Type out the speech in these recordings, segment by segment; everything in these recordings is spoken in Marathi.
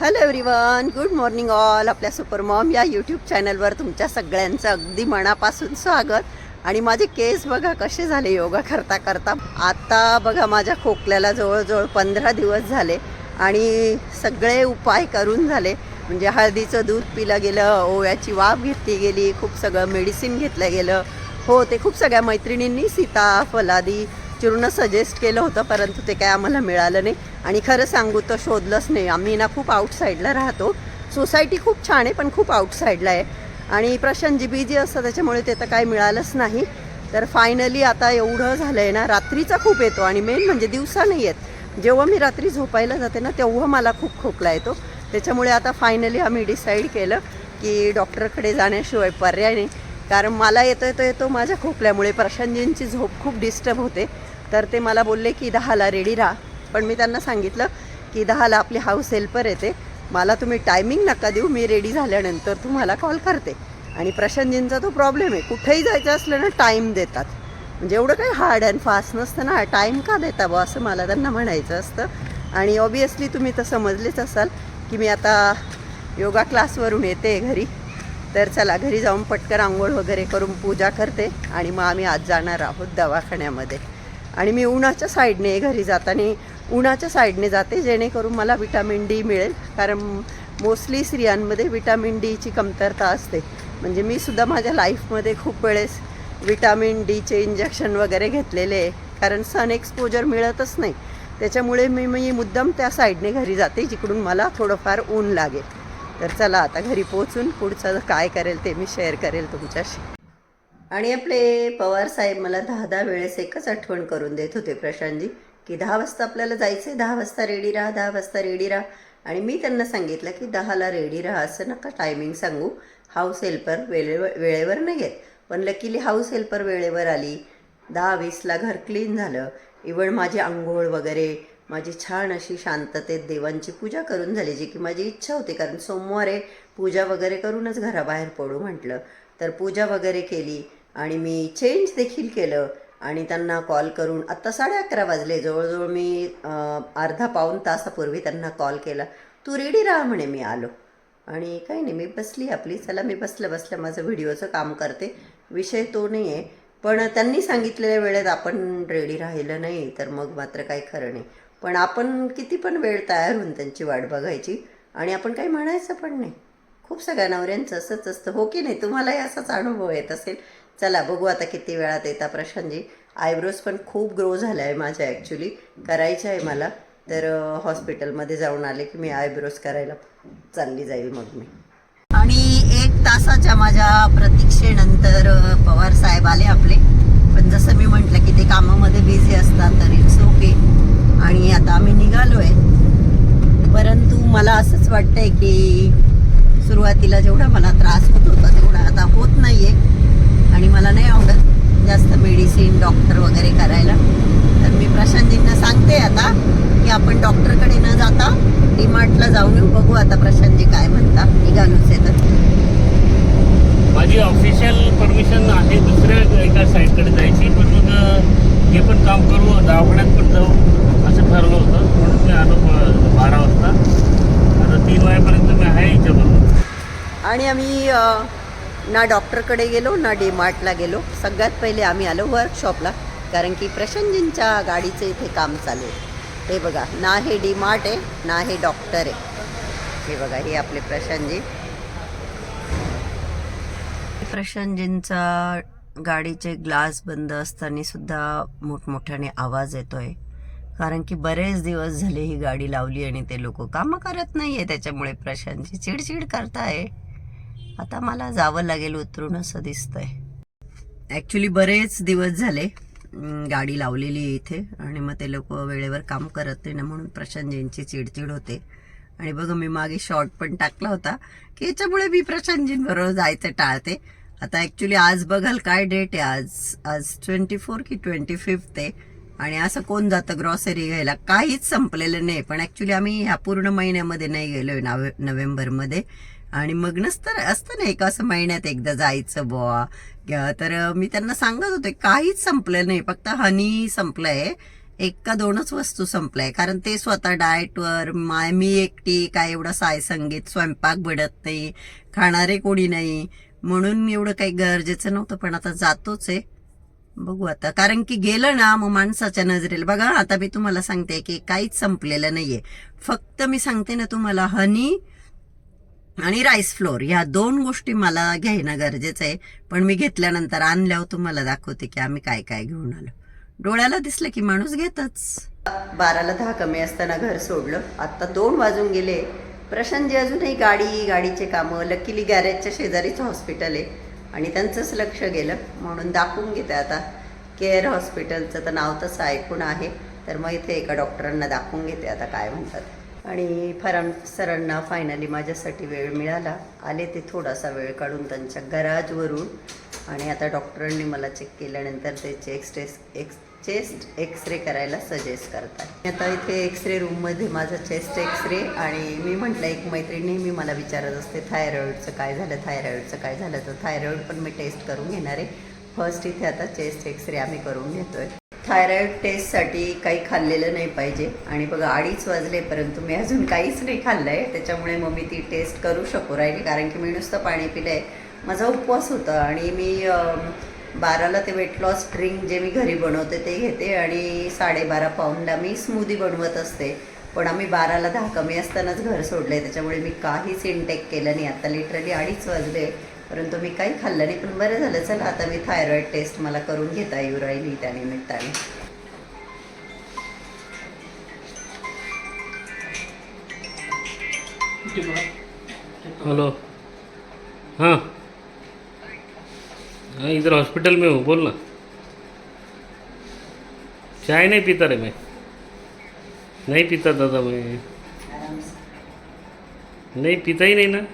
Hello everyone good morning all आपल्या सुपर मॉम या यूट्यूब चॅनलवर तुमच्या सगळ्यांचं अगदी मनापासून स्वागत. आणि माझे केस बघा कसे झाले योगा करता करता. आता बघा माझ्या खोकल्याला जवळजवळ पंधरा दिवस झाले आणि सगळे उपाय करून झाले. म्हणजे हळदीचं दूध पिलं गेलं ओव्याची वाफ घेतली गेली खूप सगळं मेडिसिन घेतलं गेलं. हो ते खूप सगळ्या मैत्रिणींनी सीता फलादी चूर्ण सजेस्ट केलं होतं परंतु ते काय आम्हाला मिळालं नाही. आणि खरं सांगू तर शोधलंच नाही. आम्ही ना खूप आउटसाईडला राहतो. सोसायटी खूप छान आहे पण खूप आउटसाईडला आहे. आणि प्रशांतजी बिझी असतं त्याच्यामुळे ते तर काय मिळालंच नाही. तर फायनली आता एवढं झालं आहे ना रात्रीचा खूप येतो. आणि मेन म्हणजे दिवसा नाही येत. जेव्हा मी रात्री झोपायला जाते ना तेव्हा मला खूप खोकला येतो. त्याच्यामुळे आता फायनली आम्ही डिसाईड केलं की डॉक्टरकडे जाण्याशिवाय पर्याय नाही. कारण मला येतो येतो येतो माझ्या खोकल्यामुळे. प्रशांतजींची झोप खूप डिस्टर्ब होते. तर ते मला बोलले की दहाला रेडी राहा. पण मी त्यांना सांगितलं की दहाला आपली हाऊस हेल्पर येते. मला तुम्ही टायमिंग नका देऊ. मी रेडी झाल्यानंतर तुम्हाला कॉल करते. आणि प्रशांतजींचा तो प्रॉब्लेम आहे. कुठेही जायचं असलं ना टाईम देतात. म्हणजे एवढं काही हार्ड अँड फास्ट नसतं ना. टाईम का देता बा असं मला त्यांना म्हणायचं असतं. आणि ऑबियसली तुम्ही तर समजलेच असाल की मी आता योगा क्लासवरून येते घरी. तर चला घरी जाऊन पटकन आंघोळ वगैरे करून पूजा करते आणि मग आम्ही आज जाणार आहोत दवाखान्यामध्ये. आणि मी उन्हाच्या साईडने घरी जाताना उन्हाच्या साईडने जाते जेणेकरून मला विटॅमिन डी मिळेल. कारण मोस्टली स्त्रियांमध्ये विटॅमिन डीची कमतरता असते. म्हणजे मी सुद्धा माझ्या लाईफमध्ये खूप वेळेस विटॅमिन डीचे इंजेक्शन वगैरे घेतलेले आहे. कारण सन एक्सपोजर मिळतच नाही. त्याच्यामुळे मी मी मुद्दाम त्या साईडने घरी जाते जिकडून मला थोडंफार ऊन लागेल. तर चला आता घरी पोचून पुढचं काय करेल ते मी शेअर करेल तुमच्याशी. आणि आपले पवार साहेब मला दहा दहा वेळेस एकच आठवण करून देत होते प्रशांतजी की दहा वाजता आपल्याला जायचं आहे दहा वाजता रेडी राहा दहा वाजता रेडी राहा. आणि मी त्यांना सांगितलं की दहाला रेडी राहा असं नका टायमिंग सांगू. हाऊस हेल्पर वेळेवर वेळेवर नाही येत. पण लकीली हाऊस हेल्पर वेळेवर आली. दहा वीसला घर क्लीन झालं. इवन माझी आंघोळ वगैरे माझी छान अशी शांततेत देवांची पूजा करून झाली जी की माझी इच्छा होती. कारण सोमवारे पूजा वगैरे करूनच घराबाहेर पडू म्हटलं. तर पूजा वगैरे केली आणि मी चेंज देखील केलं आणि त्यांना कॉल करून आत्ता साडे अकरा वाजले. जवळजवळ मी अर्धा पाऊण तासापूर्वी त्यांना कॉल केला. तू रेडी राहा म्हणे मी आलो. आणि काही नाही मी बसली आपली. चला मी बसल्या बसल्या माझं व्हिडिओचं काम करते. विषय तो नाही आहे पण त्यांनी सांगितलेल्या वेळेत आपण रेडी राहिलं नाही तर मग मात्र काही खरं नाही. पण आपण किती पण वेळ तयार होऊन त्यांची वाट बघायची आणि आपण काही म्हणायचं पण नाही. खूप सगळ्या नवऱ्यांचं असंच असतं. हो की नाही? तुम्हालाही असाच अनुभव येत असेल. चला बघू आता किती वेळात येता प्रशांतजी. आयब्रोज पण खूप ग्रो झाला आहे माझ्या ॲक्च्युली करायच्या आहे मला. तर हॉस्पिटलमध्ये जाऊन आले की मी आयब्रोज करायला चालली जाईल मग मी. आणि एक तासाच्या माझ्या प्रतीक्षेनंतर पवार साहेब आले आपले. पण जसं मी म्हटलं की ते कामामध्ये बिझी असतात तर इट्स ओके आणि आता आम्ही निघालो आहे परंतु मला असंच वाटतंय की सुरुवातीला जेवढा मला त्रास होत होता तेवढा आता होत नाही आहे आणि मला नाही आवडत जास्त मेडिसिन डॉक्टर वगैरे करायला. तर मी प्रशांतजींना सांगते आता की आपण डॉक्टरकडे न जाता डीमार्टला जाऊन येऊ. बघू आता प्रशांतजी काय म्हणता निघालोच आहे तर. माझी ऑफिशियल परमिशन आहे दुसऱ्या एका साईडकडे जायची. पण मग हे पण काम करू दवाखान्यात पण जाऊ असं ठरलं होतं. म्हणून मी आलो बारा वाजता. आता तीन वाजेपर्यंत मी आहे याच्याबरोबर आणि आम्ही ना डॉक्टरकडे गेलो ना डीमार्टला गेलो. सगळ्यात पहिले आम्ही आलो वर्कशॉपला कारण की प्रशांतजींच्या गाडीचं इथे काम चालू आहे. हे बघा ना हे डीमार्ट आहे ना हे डॉक्टर आहे. हे बघा हे आपले प्रशांतजी. प्रशांतजींचा गाडीचे ग्लास बंद असताना सुद्धा मोठमोठ्याने आवाज येतोय. कारण की बरेच दिवस झाले ही गाडी लावली आणि ते लोक कामं करत नाहीये. त्याच्यामुळे प्रशांतजी चिडचिड करताय. आता मला जावं लागेल उतरून असं दिसतंय. ॲक्च्युली बरेच दिवस झाले गाडी लावलेली आहे इथे. आणि मग ते लोक वेळेवर काम करत नाही ना म्हणून प्रशांतजींची चिडचिड होते. आणि बघा मी मागे शॉर्ट पण टाकला होता. की याच्यामुळे मी प्रशांतजींबरोबर जायचं टाळते. आता ॲक्च्युली आज बघाल काय डेट आहे आज? आज ट्वेंटी फोर की ट्वेंटी फिफ्थ आहे? आणि असं कोण जातं ग्रॉसरी घ्यायला? काहीच संपलेलं नाही. पण ॲक्च्युली आम्ही ह्या पूर्ण महिन्यामध्ये नाही गेलोय नवे नोव्हेंबरमध्ये. आणि मग नसतं असतं ना एक असं महिन्यात एकदा जायचं बुवा. तर मी त्यांना सांगत होते काहीच संपलं नाही. फक्त हनी संपलंय. एक का दोनच वस्तू संपलाय. कारण ते स्वतः डाएटवर माय मी एकटी काय एवढं साय संगीत स्वयंपाक बडत नाही खाणारे कोणी नाही. म्हणून मी एवढं काही गरजेचं नव्हतं पण आता जातोच आहे. बघू आता. कारण की गेलं ना मग माणसाच्या नजरेला. बघा आता मी तुम्हाला सांगते की काहीच संपलेलं नाहीये. फक्त मी सांगते ना तुम्हाला हनी आणि राईस फ्लोअर ह्या दोन गोष्टी मला घेणं गरजेचं आहे. पण मी घेतल्यानंतर आणल्यावर तुम्हाला दाखवते की आम्ही काय काय घेऊन आलो. डोळ्याला दिसलं की माणूस घेतच. बाराला दहा कमी असताना घर सोडलं. आता दोन वाजून गेले. प्रशांतजी अजूनही गाडी गाडीचे कामं लकीली गॅरेजच्या शेजारीच हॉस्पिटल आहे. आणि त्यांचंच लक्ष गेलं म्हणून दाखवून घेते आता. केअर हॉस्पिटलचं तर नाव तसं ऐकून आहे. तर मग इथे एका डॉक्टरांना दाखवून घेते आता काय म्हणतात. आणि फरान सरांना फायनली माझ्यासाठी वेळ मिळाला. आले ते थोडासा वेळ काढून त्यांच्या गराजवरून आणि आता डॉक्टरांनी मला चेक केल्यानंतर त्याचे चेस्ट एक्स चेस्ट एक्सरे करायला सजेस्ट करतात. आता इथे एक्सरे रूममध्ये माझा चेस्ट एक्सरे आणि मी म्हटलं एक मैत्रीण नेहमी मला विचारत असते थायरॉईडचं काय झालं? थायरॉईडचं काय झालं? तर थायरॉईड पण मी टेस्ट करून घेणार आहे. फर्स्ट इथे आता चेस्ट एक्सरे आम्ही करून घेतोय. थायरॉईड टेस्टसाठी काही खाल्लेलं नाही पाहिजे. आणि बघा अडीच वाजले परंतु मी अजून काहीच नाही खाल्लं आहे त्याच्यामुळे मग मी ती टेस्ट करू शकू राहिली. कारण की मी नुसतं पाणी पिलं आहे माझा उपवास होता आणि मी बाराला ते वेट लॉस ड्रिंक जे मी घरी बनवते ते घेते आणि साडेबारा पाऊंडला मी स्मूदी बनवत असते. पण आम्ही बाराला दहा कमी असतानाच घर सोडलं आहे त्याच्यामुळे मी काहीच इनटेक केलं नाही. आता लिटरली अडीच वाजले परंतु मी काही खाल्लं नाही. पण बरं झालं चला आता मी थायरॉईड टेस्ट मला करून घेता येऊ राहिली त्या हॅलो. हां. हाँ इधर हॉस्पिटल में हूँ बोल ना चाय नहीं पीता रे मैं। नहीं पीता दादा मैं। नहीं पीता ही नहीं ना।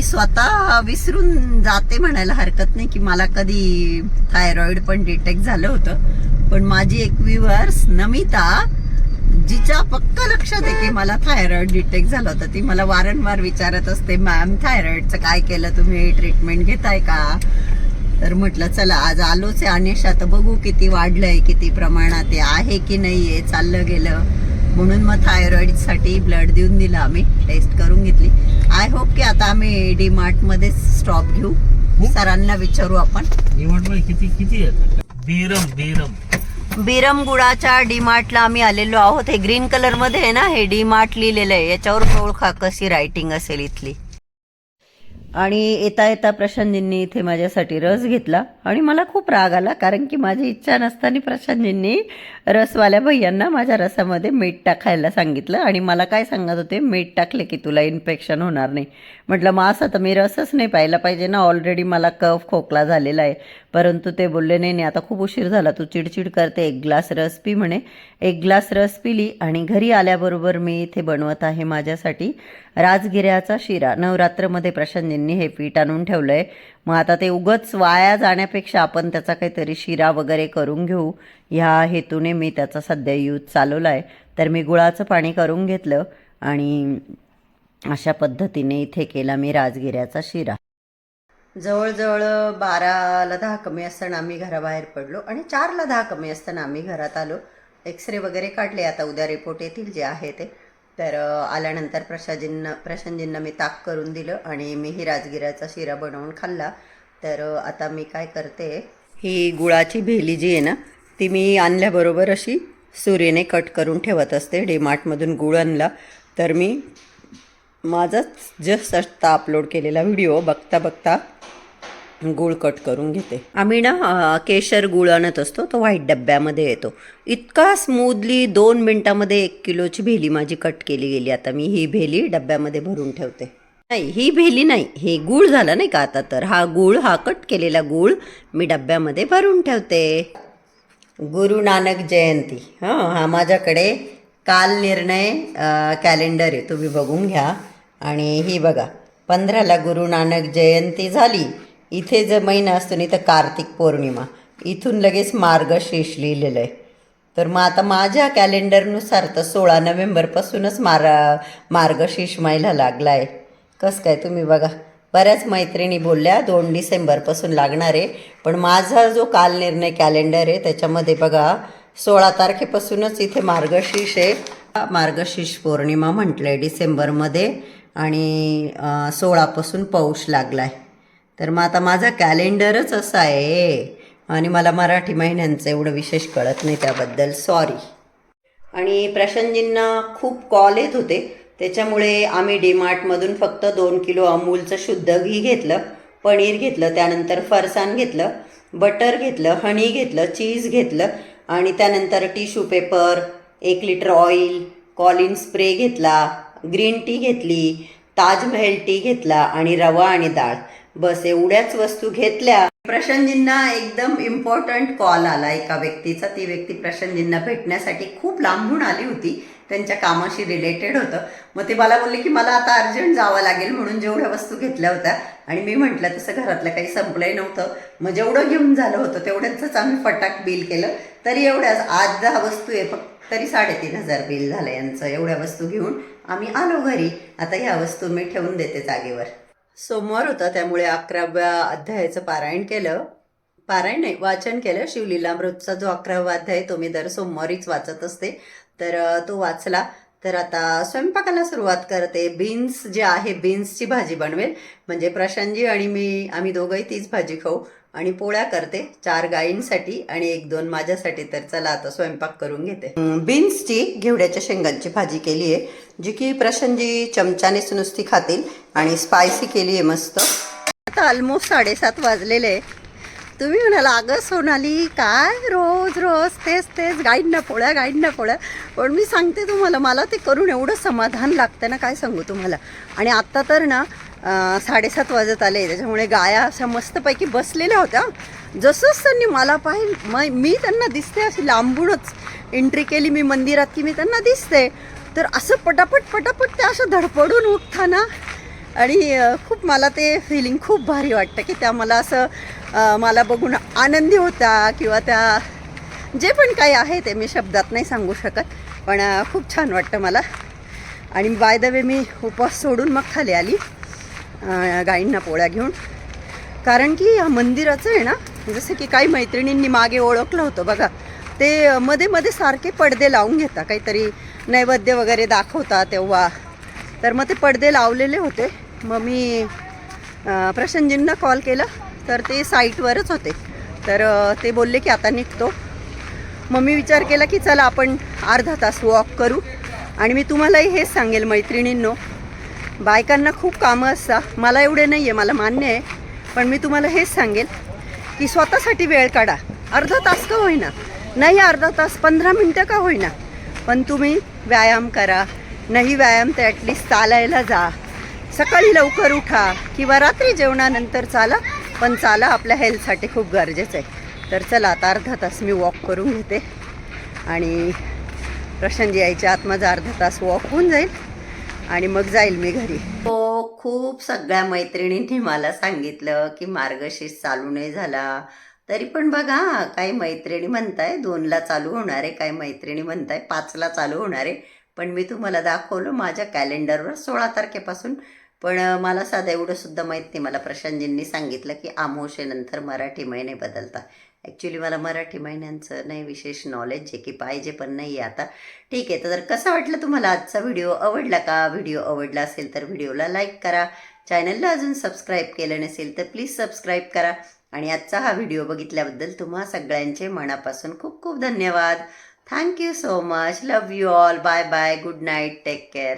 मी स्वतः विसरून जाते म्हणायला हरकत नाही की मला कधी थायरॉइड पण डिटेक्ट झालं होतं. पण माझी एक व्ह्युअर्स नमिता जिच्या पक्का लक्षात आहे की मला थायरॉइड डिटेक्ट झालं होतं ती मला वारंवार विचारत असते मॅम थायरॉइडचं काय केलं? तुम्ही ट्रीटमेंट घेताय का? तर म्हटलं चला आज आलोच आहे. अनिशा तर बघू किती वाढलंय किती प्रमाणात आहे आहे की आहे चाललं गेलं. म्हणून मग थायरॉइडसाठी ब्लड देऊन दिलं आम्ही. टेस्ट करून घेतली. आय होप की आता आम्ही डी मध्ये स्टॉप घेऊ. सरांना विचारू आपण. किती किती बेरम बेरम. बिरम गुळाच्या डी मार्टला आम्ही आलेलो आहोत. हे ग्रीन कलरमध्ये आहे ना हे डी मार्ट लिहिलेलं आहे. याच्यावर ओळखा कशी रायटिंग असेल इथली. आणि येता येता प्रशांतजींनी इथे माझ्यासाठी रस घेतला आणि मला खूप राग आला कारण की माझी इच्छा नसताना प्रशांतजींनी रसवाल्या भैयांना माझ्या रसामध्ये मीठ टाकायला सांगितलं आणि मला काय सांगत होते मीठ टाकले की तुला इन्फेक्शन होणार नाही. म्हटलं मग असं तर मी रसच नाही पाहिला पाहिजे ना ऑलरेडी मला कफ खोकला झालेला आहे. परंतु ते बोलले नाही नाही आता खूप उशीर झाला तू चिडचिड करते. एक ग्लास रस पी म्हणे. एक ग्लास रस पिली आणि घरी आल्याबरोबर मी इथे बनवत आहे माझ्यासाठी राजगिऱ्याचा शिरा. नवरात्रमध्ये प्रशांतजींनी हे पीठ आणून ठेवलं आहे मग आता ते उगच वाया जाण्यापेक्षा आपण त्याचा काहीतरी शिरा वगैरे करून घेऊ. ह्या हेतूने मी त्याचा सध्या यूज चालवला आहे तर मी गुळाचं पाणी करून घेतलं आणि अशा पद्धतीने इथे केला मी राजगिऱ्याचा शिरा. जवळजवळ बाराला दहा कमी असताना आम्ही घराबाहेर पडलो आणि चारला दहा कमी असताना आम्ही घरात आलो. एक्सरे वगैरे काढले. आता उद्या रिपोर्ट येतील जे आहे ते. तर आल्यानंतर प्रशाजींना प्रशांतजींना मी ताक करून दिलं आणि मीही राजगिराचा शिरा बनवून खाल्ला. तर आता मी काय करते ही गुळाची भेली जी आहे ना ती मी आणल्याबरोबर अशी सुरीने कट करून ठेवत असते. डीमार्टमधून गुळ आणला. तर मी माझाच जस्ट आत्ता अपलोड केलेला व्हिडिओ बघता बघता गूळ कट करून घेते. आम्ही ना केशर गूळ आणत असतो तो व्हाईट डब्यामध्ये येतो. इतका स्मूदली दोन मिनटामध्ये एक किलोची भेली माझी कट केली गेली. आता मी ही भेली डब्यामध्ये भरून ठेवते. नाही ही भेली नाही हे गूळ झाला नाही का आता तर? हा गूळ हा कट केलेला गूळ मी डब्यामध्ये भरून ठेवते. गुरु नानक जयंती. हां हा माझ्याकडे काल निर्णय कॅलेंडर आहे. तुम्ही बघून घ्या. आणि ही बघा पंधराला गुरु नानक जयंती झाली. इथे जर महिना असतो ना इथं कार्तिक पौर्णिमा इथून लगेच मार्गशीर्ष लिहिलेलं आहे. तर मग आता माझ्या कॅलेंडरनुसार तर सोळा नोव्हेंबरपासूनच मार मार्गशीर्ष महिला लागला आहे. कसं काय तुम्ही बघा. बऱ्याच मैत्रिणी बोलल्या दोन डिसेंबरपासून लागणार आहे. पण माझा जो काल निर्णय कॅलेंडर आहे त्याच्यामध्ये बघा सोळा तारखेपासूनच इथे मार्गशीर्ष आहे. मार्गशीर्ष पौर्णिमा म्हटलं आहे डिसेंबरमध्ये आणि सोळापासून पाऊस लागला आहे तर मग आता माझा कॅलेंडरच असा आहे. आणि मला मराठी महिन्यांचं एवढं विशेष कळत नाही त्याबद्दल. सॉरी आणि प्रशांतजींना खूप कॉल येत होते. त्याच्यामुळे आम्ही डीमार्टमधून फक्त दोन किलो अमूलचं शुद्ध घी घेतलं पनीर घेतलं त्यानंतर फरसाण घेतलं बटर घेतलं हनी घेतलं चीज घेतलं आणि त्यानंतर टिश्यू पेपर एक लिटर ऑइल कॉलिन स्प्रे घेतला ग्रीन टी घेतली ताजमहल टी घेतला आणि रवा आणि डाळ. बस एवढ्याच वस्तू घेतल्या. प्रशांतजींना एकदम इम्पॉर्टंट कॉल आला. एका व्यक्तीचा ती व्यक्ती प्रशांतजींना भेटण्यासाठी खूप लांबून आली होती. त्यांच्या कामाशी रिलेटेड होतं. मग ते मला बोलले की मला आता अर्जंट जावं लागेल म्हणून जेवढ्या वस्तू घेतल्या होत्या. आणि मी म्हटलं तसं घरातलं काही संपलंही नव्हतं. मग जेवढं घेऊन झालं होतं तेवढ्याच आम्ही फटाक बिल केलं. तरी एवढ्याच आज दहा वस्तू आहे फक्त तरी साडेतीन हजार बिल झालं यांचं. एवढ्या वस्तू घेऊन आम्ही आलो घरी. आता ह्या वस्तू मी ठेवून देते जागेवर. सोमवार होता त्यामुळे अकराव्या अध्यायाचं पारायण केलं. पारायण नाही वाचन केलं. शिवलीलामृतचा जो अकरावा अध्याय तो मी दर सोमवारीच वाचत असते. तर तो वाचला. तर आता स्वयंपाकाला सुरुवात करते. बीन्स जे आहे बीन्सची भाजी बनवेल. म्हणजे प्रशांतजी आणि मी आम्ही दोघंही तीच भाजी खाऊ आणि पोळ्या करते. चार गायींसाठी आणि एक दोन माझ्यासाठी तर चला आता स्वयंपाक करून घेते. बीन्सची घेवड्याच्या शेंगांची भाजी केली आहे जी की प्रशांतजी चमच्यानेच नुसती खातील आणि स्पायसी केली आहे मस्त. आता ऑलमोस्ट साडेसात वाजलेले आहे. तुम्ही म्हणाला अगं सोनाली काय रोज रोज तेच तेच गाईडना पोळ्या गाईडना पोळ्या. पण मी सांगते तुम्हाला मला ते करून एवढं समाधान लागतं ना काय सांगू तुम्हाला? आणि आत्ता तर ना साडेसात वाजत आले त्याच्यामुळे गाया अशा मस्तपैकी बसलेल्या होत्या. जसंच त्यांनी मला पाहिजे म मी त्यांना दिसते अशी लांबूनच. एंट्री केली मी मंदिरात की मी त्यांना दिसते. तर असं पटापट पटापट त्या असं धडपडून उठताना आणि खूप मला ते फिलिंग खूप भारी वाटतं की त्या मला असं मला बघून आनंदी होता किंवा त्या जे पण काही आहे ते मी शब्दात नाही सांगू शकत पण खूप छान वाटतं मला. आणि बाय द वे मी उपवास सोडून मग खाली आली गाईंना पोळ्या घेऊन. कारण की या मंदिराचं आहे ना जसं की काही मैत्रिणींनी मागे ओळखलं होतं बघा ते मध्ये मध्ये सारखे पडदे लावून घेता काहीतरी नैवेद्य वगैरे दाखवता तेव्हा. तर मग ते पडदे लावलेले होते. मग मी अ, प्रशांतजींना कॉल केला. तर ते साईटवरच होते. तर ते बोलले की आता निघतो. मग मी विचार केला की चला आपण अर्धा तास वॉक करू. आणि मी तुम्हालाही हेच सांगेल मैत्रिणींनो. बायकांना खूप कामं असतात. मला एवढे नाही आहे मला मान्य आहे. पण मी तुम्हाला हेच सांगेल की स्वतःसाठी वेळ काढा. अर्धा तास का होईना? नाही अर्धा तास पंधरा मिनटं का होईना? पण तुम्ही व्यायाम करा. नाही व्यायाम तर ॲटलिस्ट चालायला जा. सकाळी लवकर उठा किंवा रात्री जेवणानंतर चाला. पण चाला आपल्या हेल्थसाठी खूप गरजेचं आहे. तर चला आता अर्धा तास मी वॉक करून घेते. आणि प्रशांतजी यायच्या आत माझा अर्धा तास वॉक होऊन जाईल. आणि मग जाईल मी घरी. हो खूप सगळ्या मैत्रिणींनी मला सांगितलं की मार्गशीर्ष चालू नाही झाला. तरी पण बघा काही मैत्रिणी म्हणताय दोनला चालू होणार आहे काही मैत्रिणी म्हणताय पाचला चालू होणार आहे. पण मी तुम्हाला दाखवलं माझ्या कॅलेंडरवर सोळा तारखेपासून पण मला साधं एवढं सुद्धा माहीत नाही. मला प्रशांतजींनी सांगितलं की आमोशेनंतर मराठी महिने बदलतात. ॲक्च्युली मला मराठी महिन्यांचं नाही विशेष नॉलेज जे की पाहिजे पण नाही आहे आता. ठीक आहे तर कसा वाटलं तुम्हाला आजचा व्हिडिओ आवडला का? व्हिडिओ आवडला असेल तर व्हिडिओला लाईक करा. चॅनलला अजून सबस्क्राईब केलं नसेल तर प्लीज सबस्क्राईब करा. आणि आजचा हा व्हिडिओ बघितल्याबद्दल तुम्हा सगळ्यांचे मनापासून खूप खूप धन्यवाद. Thank you so much love you all bye bye good night take care